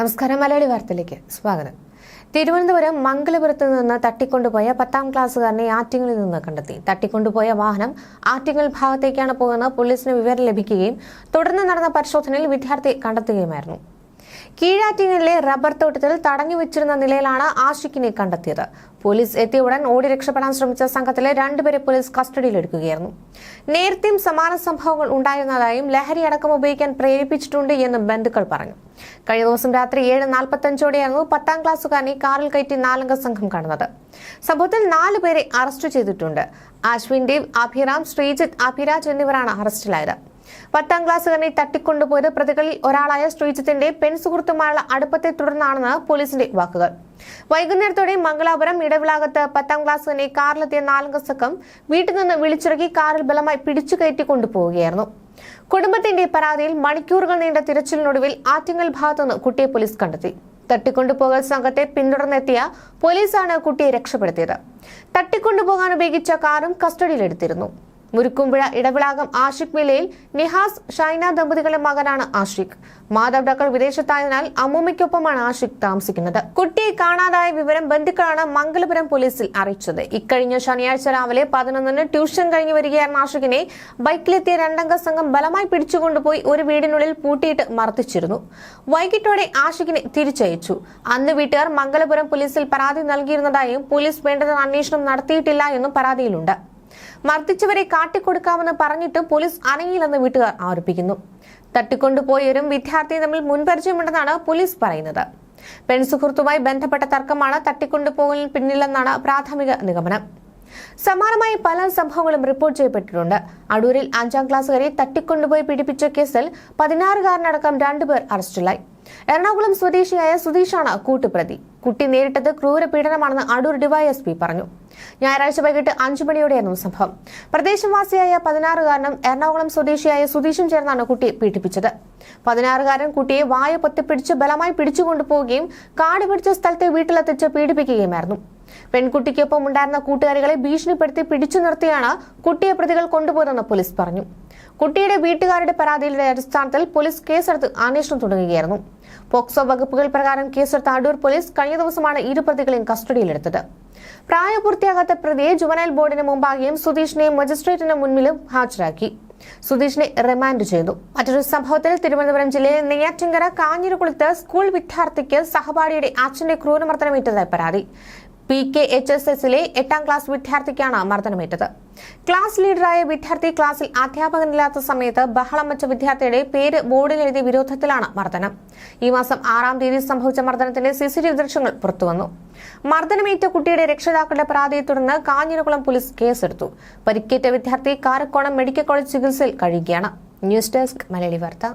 നമസ്കാരം മലയാളി വാർത്തയിലേക്ക് സ്വാഗതം. തിരുവനന്തപുരം മംഗലപുരത്ത് നിന്ന് തട്ടിക്കൊണ്ടുപോയ പത്താം ക്ലാസ്സുകാരനെ ആറ്റിങ്ങളിൽ നിന്ന് കണ്ടെത്തി. തട്ടിക്കൊണ്ടുപോയ വാഹനം ആറ്റിങ്ങൽ ഭാഗത്തേക്കാണ് പോകുന്നത്. പോലീസിന് വിവരം ലഭിക്കുകയും തുടർന്ന് നടന്ന പരിശോധനയിൽ വിദ്യാർത്ഥി കണ്ടെത്തുകയുമായിരുന്നു. കീഴാറ്റിങ്ങലിലെ റബ്ബർ തോട്ടത്തിൽ തടഞ്ഞു വെച്ചിരുന്ന നിലയിലാണ് ആഷിഖിനെ കണ്ടെത്തിയത്. പോലീസ് എത്തിയ ഉടൻ ഓടി രക്ഷപ്പെടാൻ ശ്രമിച്ച സംഘത്തിലെ രണ്ടുപേരെ പോലീസ് കസ്റ്റഡിയിലെടുക്കുകയായിരുന്നു. നേരത്തെയും സമാന സംഭവങ്ങൾ ഉണ്ടായിരുന്നതായും ലഹരി അടക്കം ഉപയോഗിക്കാൻ പ്രേരിപ്പിച്ചിട്ടുണ്ട് എന്ന് ബന്ധുക്കൾ പറഞ്ഞു. കഴിഞ്ഞ ദിവസം രാത്രി ഏഴ് നാൽപ്പത്തഞ്ചോടെയായിരുന്നു പത്താം ക്ലാസ്സുകാരനെ കാറിൽ കയറ്റി നാലംഗ സംഘം കാണുന്നത്. സംഭവത്തിൽ നാലുപേരെ അറസ്റ്റ് ചെയ്തിട്ടുണ്ട്. അശ്വിൻ ദേവ് അഭിറാം ശ്രീജിത്ത് അഭിരാജ് എന്നിവരാണ് അറസ്റ്റിലായത്. പത്താം ക്ലാസ്സുകാരനെ തട്ടിക്കൊണ്ടുപോയത് പ്രതികളിൽ ഒരാളായ ശ്രീജിത്തിന്റെ പെൺ സുഹൃത്തുമായുള്ള അടുപ്പത്തെ തുടർന്നാണെന്ന് പോലീസിന്റെ വാക്കുകൾ. വൈകുന്നേരത്തോടെ മംഗലാപുരം ഇടവിളാകത്ത് പത്താം ക്ലാസ്സുകാരനെ കാറിലെത്തിയ നാലംഗ സംഘം വീട്ടിൽ നിന്ന് വിളിച്ചിറക്കി കാറിൽ ബലമായി പിടിച്ചു കയറ്റി കൊണ്ടുപോവുകയായിരുന്നു. കുടുംബത്തിന്റെ പരാതിയിൽ മണിക്കൂറുകൾ നീണ്ട തിരച്ചിലിനൊടുവിൽ ആറ്റിങ്ങൽ ഭാഗത്തുനിന്ന് കുട്ടിയെ പോലീസ് കണ്ടെത്തി. തട്ടിക്കൊണ്ടുപോകൽ സംഘത്തെ പിന്തുടർന്നെത്തിയ പോലീസാണ് കുട്ടിയെ രക്ഷപ്പെടുത്തിയത്. തട്ടിക്കൊണ്ടുപോകാൻ ഉപയോഗിച്ച കാറും കസ്റ്റഡിയിലെടുത്തിരുന്നു. മുരുക്കുംപുഴ ഇടവിളാകം ആഷിഖ് വിലയിൽ നിഹാസ് ഷൈന ദമ്പതികളുടെ മകനാണ് ആഷിഖ്. മാതാപിതാക്കൾ വിദേശത്തായതിനാൽ അമ്മൂമ്മയ്ക്കൊപ്പമാണ് ആഷിഖ് താമസിക്കുന്നത്. കുട്ടിയെ കാണാതായ വിവരം ബന്ധുക്കളാണ് മംഗലപുരം പോലീസിൽ അറിയിച്ചത്. ഇക്കഴിഞ്ഞ ശനിയാഴ്ച രാവിലെ പതിനൊന്നിന് ട്യൂഷൻ കഴിഞ്ഞു വരികയായിരുന്ന ആഷിഖിനെ ബൈക്കിലെത്തിയ രണ്ടംഗ സംഘം ബലമായി പിടിച്ചുകൊണ്ടുപോയി ഒരു വീടിനുള്ളിൽ പൂട്ടിയിട്ട് മർദ്ദിച്ചിരുന്നു. വൈകിട്ടോടെ ആഷിഖിനെ തിരിച്ചയച്ചു. അന്ന് വീട്ടുകാർ മംഗലപുരം പോലീസിൽ പരാതി നൽകിയിരുന്നതായും പോലീസ് വേണ്ടത് അന്വേഷണം നടത്തിയിട്ടില്ല എന്നും പരാതിയിലുണ്ട്. മർദ്ദിച്ചവരെ കാട്ടിക്കൊടുക്കാമെന്ന് പറഞ്ഞിട്ട് പോലീസ് അനങ്ങിയില്ലെന്ന് വീട്ടുകാർ ആരോപിക്കുന്നു. തട്ടിക്കൊണ്ടുപോയവരും വിദ്യാർത്ഥിയും തമ്മിൽ മുൻപരിചയമുണ്ടെന്നാണ് പോലീസ് പറയുന്നത്. പെൺസുഹൃത്തുമായി ബന്ധപ്പെട്ട തർക്കമാണ് തട്ടിക്കൊണ്ടുപോകലിന് പിന്നിലെന്നാണ് പ്രാഥമിക നിഗമനം. സമാനമായ പല സംഭവങ്ങളും റിപ്പോർട്ട് ചെയ്യപ്പെട്ടിട്ടുണ്ട്. അടൂരിൽ അഞ്ചാം ക്ലാസ്സുകാരെ തട്ടിക്കൊണ്ടുപോയി പീഡിപ്പിച്ച കേസിൽ പതിനാറുകാരനടക്കം രണ്ടുപേർ അറസ്റ്റിലായി. എറണാകുളം സ്വദേശിയായ സുധീഷാണ് കൂട്ടുപ്രതി. കുട്ടി നേരിട്ടത് ക്രൂരപീഡനമാണെന്ന് അടൂർ ഡിവൈഎസ്പി പറഞ്ഞു. ഞായറാഴ്ച വൈകിട്ട് അഞ്ചു മണിയോടെയായിരുന്നു സംഭവം. പ്രദേശവാസിയായ പതിനാറുകാരനും എറണാകുളം സ്വദേശിയായ സുധീഷും ചേർന്നാണ് കുട്ടിയെ പീഡിപ്പിച്ചത്. പതിനാറുകാരൻ കുട്ടിയെ വായ പൊത്തിപ്പിടിച്ച് ബലമായി പിടിച്ചുകൊണ്ടുപോവുകയും കാട് പിടിച്ച സ്ഥലത്തെ വീട്ടിലെത്തിച്ച് പീഡിപ്പിക്കുകയുമായിരുന്നു. പെൺകുട്ടിക്കൊപ്പം ഉണ്ടായിരുന്ന കൂട്ടുകാരികളെ ഭീഷണിപ്പെടുത്തി പിടിച്ചു നിർത്തിയാണ് കുട്ടിയെ പ്രതികൾ കൊണ്ടുപോയതെന്ന് പോലീസ് പറഞ്ഞു. കുട്ടിയുടെ വീട്ടുകാരുടെ പരാതിയുടെ അടിസ്ഥാനത്തിൽ പോലീസ് കേസെടുത്ത് അന്വേഷണം തുടങ്ങുകയായിരുന്നു. പോക്സോ വകുപ്പുകൾ പ്രകാരം കേസെടുത്ത അടൂർ പോലീസ് കഴിഞ്ഞ ദിവസമാണ് ഇരു പ്രതികളെയും കസ്റ്റഡിയിലെടുത്തത്. പ്രായപൂർത്തിയാകാത്ത പ്രതിയെ ജുവനൈൽ ബോർഡിന് മുമ്പാകെയും സുധീഷിനെയും മജിസ്ട്രേറ്റിന് മുന്നിലും ഹാജരാക്കി. സുധീഷിനെ റിമാൻഡ് ചെയ്തു. മറ്റൊരു സംഭവത്തിൽ തിരുവനന്തപുരം ജില്ലയിലെ നെയ്യാറ്റിങ്കര കാഞ്ഞിരക്കുളത്ത് സ്കൂൾ വിദ്യാർത്ഥിക്ക് സഹപാഠിയുടെ അച്ഛന്റെ ക്രൂരമർദ്ദനമേറ്റതായി പരാതി. പി കെ എച്ച് എസ് എസിലെ എട്ടാം ക്ലാസ് വിദ്യാർത്ഥിക്കാണ് മർദ്ദനമേറ്റത്. ക്ലാസ് ലീഡറായ വിദ്യാർത്ഥി ക്ലാസ്സിൽ അധ്യാപകനില്ലാത്ത സമയത്ത് ബഹളം വെച്ച വിദ്യാർത്ഥിയുടെ പേര് ബോർഡിൽ എഴുതിയ വിരോധത്തിലാണ് മർദ്ദനം. ഈ മാസം ആറാം തീയതി സംഭവിച്ച മർദ്ദനത്തിന്റെ സിസിടിവി ദൃശ്യങ്ങൾ പുറത്തുവന്നു. മർദ്ദനമേറ്റ കുട്ടിയുടെ രക്ഷിതാക്കളുടെ പരാതിയെ തുടർന്ന് കാഞ്ഞിരകുളം പോലീസ് കേസെടുത്തു. പരിക്കേറ്റ വിദ്യാർത്ഥി കാരക്കോണം മെഡിക്കൽ കോളേജ് ചികിത്സയിൽ കഴിയുകയാണ്. ന്യൂസ് ഡെസ്ക് മലയാളി വാർത്ത.